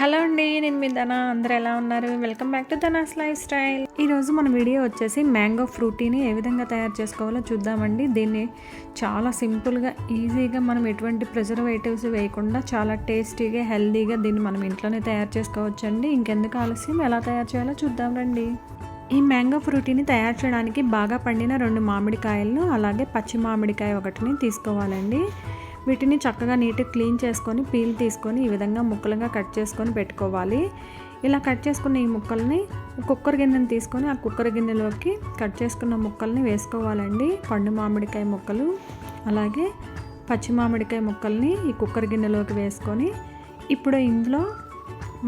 Hello అండి నేను మీ ధన. అందరు ఎలా ఉన్నారు? Welcome back to Dhana's lifestyle ఈరోజు మన వీడియో వచ్చేసి మ్యాంగో ఫ్రూటీని ఏ విధంగా తయారు చేసుకోవాలో చూద్దామండి. దీన్ని చాలా సింపుల్గా ఈజీగా మనం ఎటువంటి ప్రిజర్వేటివ్స్ వేయకుండా చాలా టేస్టీగా హెల్తీగా దీన్ని మనం ఇంట్లోనే తయారు చేసుకోవచ్చండి. ఇంకెందుకు ఆలస్యం? ఎలా తయారు చేయాలో చూద్దాం రండి. ఈ మ్యాంగో ఫ్రూటీని తయారు చేయడానికి బాగా పండిన రెండు మామిడికాయలను అలాగే పచ్చి మామిడికాయ ఒకటిని తీసుకోవాలండి. వీటిని చక్కగా నీట్గా క్లీన్ చేసుకొని పీల్ తీసుకొని ఈ విధంగా ముక్కలుగా కట్ చేసుకొని పెట్టుకోవాలి. ఇలా కట్ చేసుకున్న ఈ ముక్కల్ని కుక్కర్ గిన్నెని తీసుకొని ఆ కుక్కర్ గిన్నెలోకి కట్ చేసుకున్న ముక్కల్ని వేసుకోవాలండి. పండు మామిడికాయ ముక్కలు అలాగే పచ్చి మామిడికాయ ముక్కల్ని ఈ కుక్కర్ గిన్నెలోకి వేసుకొని ఇప్పుడు ఇందులో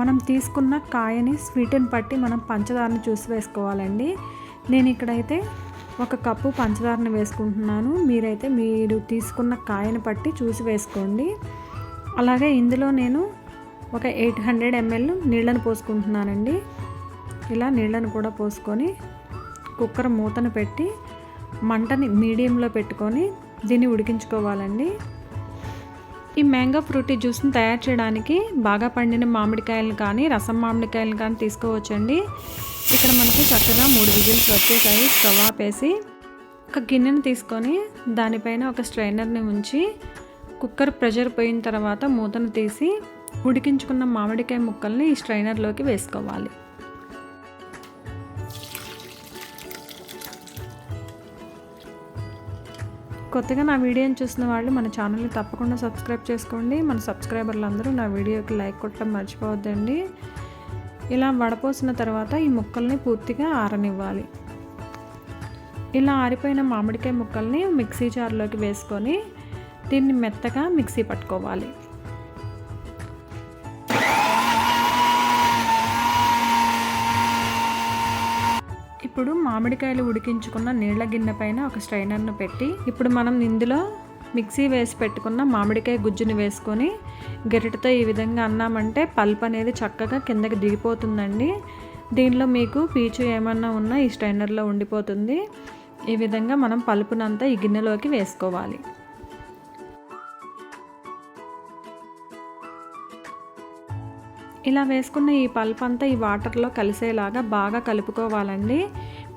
మనం తీసుకున్న కాయని స్వీట్ని పట్టి మనం పంచదారని చూసి వేసుకోవాలండి. నేను ఇక్కడైతే ఒక కప్పు పంచదారని వేసుకుంటున్నాను. మీరైతే మీరు తీసుకున్న కాయను పట్టి చూసి వేసుకోండి. అలాగే ఇందులో నేను ఒక ఎయిట్ హండ్రెడ్ ఎంఎల్ నీళ్ళను పోసుకుంటున్నానండి. ఇలా నీళ్ళను కూడా పోసుకొని కుక్కర్ మూతను పెట్టి మంటని మీడియంలో పెట్టుకొని దీన్ని ఉడికించుకోవాలండి. ఈ మ్యాంగో ఫ్రూటీ జ్యూస్ని తయారు చేయడానికి బాగా పండిన మామిడికాయలు కానీ రసం మామిడికాయలు కానీ తీసుకోవచ్చండి. ఇక్కడ మనకి చక్కగా మూడు విజిల్స్ వచ్చేసాయి. స్టవ్ ఆపేసి ఒక గిన్నెను తీసుకొని దానిపైన ఒక స్ట్రైనర్ని ఉంచి కుక్కర్ ప్రెషర్ పోయిన తర్వాత మూతను తీసి ఉడికించుకున్న మామిడికాయ ముక్కల్ని ఈ స్ట్రైనర్లోకి వేసుకోవాలి. కొత్తగా నా వీడియోని చూసిన వాళ్ళు మన ఛానల్ని తప్పకుండా సబ్స్క్రైబ్ చేసుకోండి. మన సబ్స్క్రైబర్లు అందరూ నా వీడియోకి లైక్ కొట్టడం మర్చిపోవద్దండి. ఇలా వడపోసిన తర్వాత ఈ ముక్కల్ని పూర్తిగా ఆరనివ్వాలి. ఇలా ఆరిపోయిన మామిడికాయ ముక్కల్ని మిక్సీ జార్లోకి వేసుకొని దీన్ని మెత్తగా మిక్సీ పట్టుకోవాలి. ఇప్పుడు మామిడికాయలు ఉడికించుకున్న నీళ్ళ గిన్నె పైన ఒక స్ట్రైనర్ను పెట్టి ఇప్పుడు మనం ఇందులో మిక్సీ వేసి పెట్టుకున్న మామిడికాయ గుజ్జుని వేసుకొని గరిటతో ఈ విధంగా అన్నామంటే పల్ప్ అనేది చక్కగా కిందకి దిగిపోతుందండి. దీనిలో మీకు పీచు ఏమన్నా ఉన్నా ఈ స్ట్రైనర్లో ఉండిపోతుంది. ఈ విధంగా మనం పలుపునంతా ఈ గిన్నెలోకి వేసుకోవాలి. ఇలా వేసుకున్న ఈ పల్ప్ అంతా ఈ వాటర్లో కలిసేలాగా బాగా కలుపుకోవాలండి.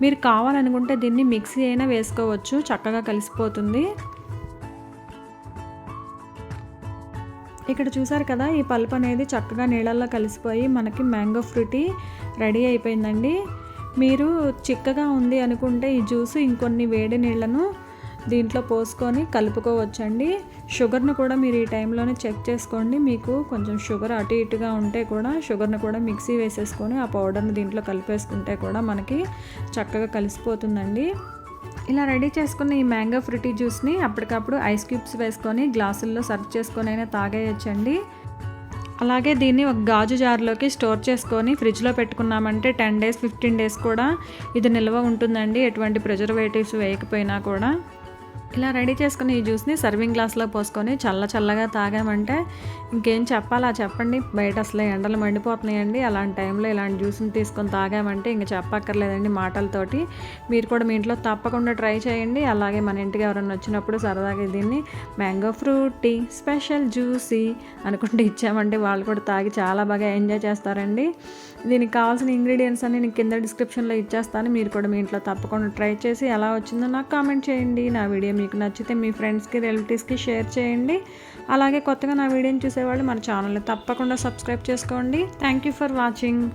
మీరు కావాలనుకుంటే దీన్ని మిక్సీ అయినా వేసుకోవచ్చు చక్కగా కలిసిపోతుంది. ఇక్కడ చూసారు కదా ఈ పల్ప్ అనేది చక్కగా నీళ్ళల్లో కలిసిపోయి మనకి మ్యాంగో ఫ్రూటీ రెడీ అయిపోయిందండి. మీరు చిక్కగా ఉంది అనుకుంటే ఈ జ్యూస్ ఇంకొన్ని వేడి నీళ్ళను దీంట్లో పోసుకొని కలుపుకోవచ్చండి. షుగర్ను కూడా మీరు ఈ టైంలోనే చెక్ చేసుకోండి. మీకు కొంచెం షుగర్ అటు ఇటుగా ఉంటే కూడా షుగర్ని కూడా మిక్సీ వేసేసుకొని ఆ పౌడర్ని దీంట్లో కలిపేసుకుంటే కూడా మనకి చక్కగా కలిసిపోతుందండి. ఇలా రెడీ చేసుకున్న ఈ మ్యాంగో ఫ్రూటీ జ్యూస్ని అప్పటికప్పుడు ఐస్ క్యూబ్స్ వేసుకొని గ్లాసుల్లో సర్వ్ చేసుకొని అయినా తాగేయచ్చండి. అలాగే దీన్ని ఒక గాజు జార్లోకి స్టోర్ చేసుకొని ఫ్రిడ్జ్లో పెట్టుకున్నామంటే టెన్ డేస్ ఫిఫ్టీన్ డేస్ కూడా ఇది నిల్వ ఉంటుందండి. ఎటువంటి ప్రిజర్వేటివ్స్ వేయకపోయినా కూడా. ఇలా రెడీ చేసుకున్న ఈ జ్యూస్ని సర్వింగ్ గ్లాస్లో పోసుకొని చల్ల చల్లగా తాగామంటే ఇంకేం చెప్పాలా? చెప్పండి. బయట అసలు ఎండలు మండిపోతున్నాయండి. అలాంటి టైంలో ఇలాంటి జ్యూస్ని తీసుకొని తాగామంటే ఇంక చెప్పక్కర్లేదండి మాటలతోటి. మీరు కూడా మీ ఇంట్లో తప్పకుండా ట్రై చేయండి. అలాగే మన ఇంటికి ఎవరైనా వచ్చినప్పుడు సరదాగా దీన్ని mango fruit tea special juicy అనుకుంటే ఇచ్చామంటే వాళ్ళు కూడా తాగి చాలా బాగా ఎంజాయ్ చేస్తారండి. దీనికి కావాల్సిన ఇంగ్రీడియంట్స్ అన్ని నేను కింద డిస్క్రిప్షన్లో ఇచ్చేస్తాను. మీరు కూడా మీ ఇంట్లో తప్పకుండా ట్రై చేసి ఎలా వచ్చిందో నాకు కామెంట్ చేయండి. నా వీడియో మీకు నచ్చితే మీ ఫ్రెండ్స్కి రిలేటివ్స్కి షేర్ చేయండి. అలాగే కొత్తగా నా వీడియోని చూసేవాళ్ళు మన ఛానల్ని తప్పకుండా సబ్స్క్రైబ్ చేసుకోండి. Thank you for watching.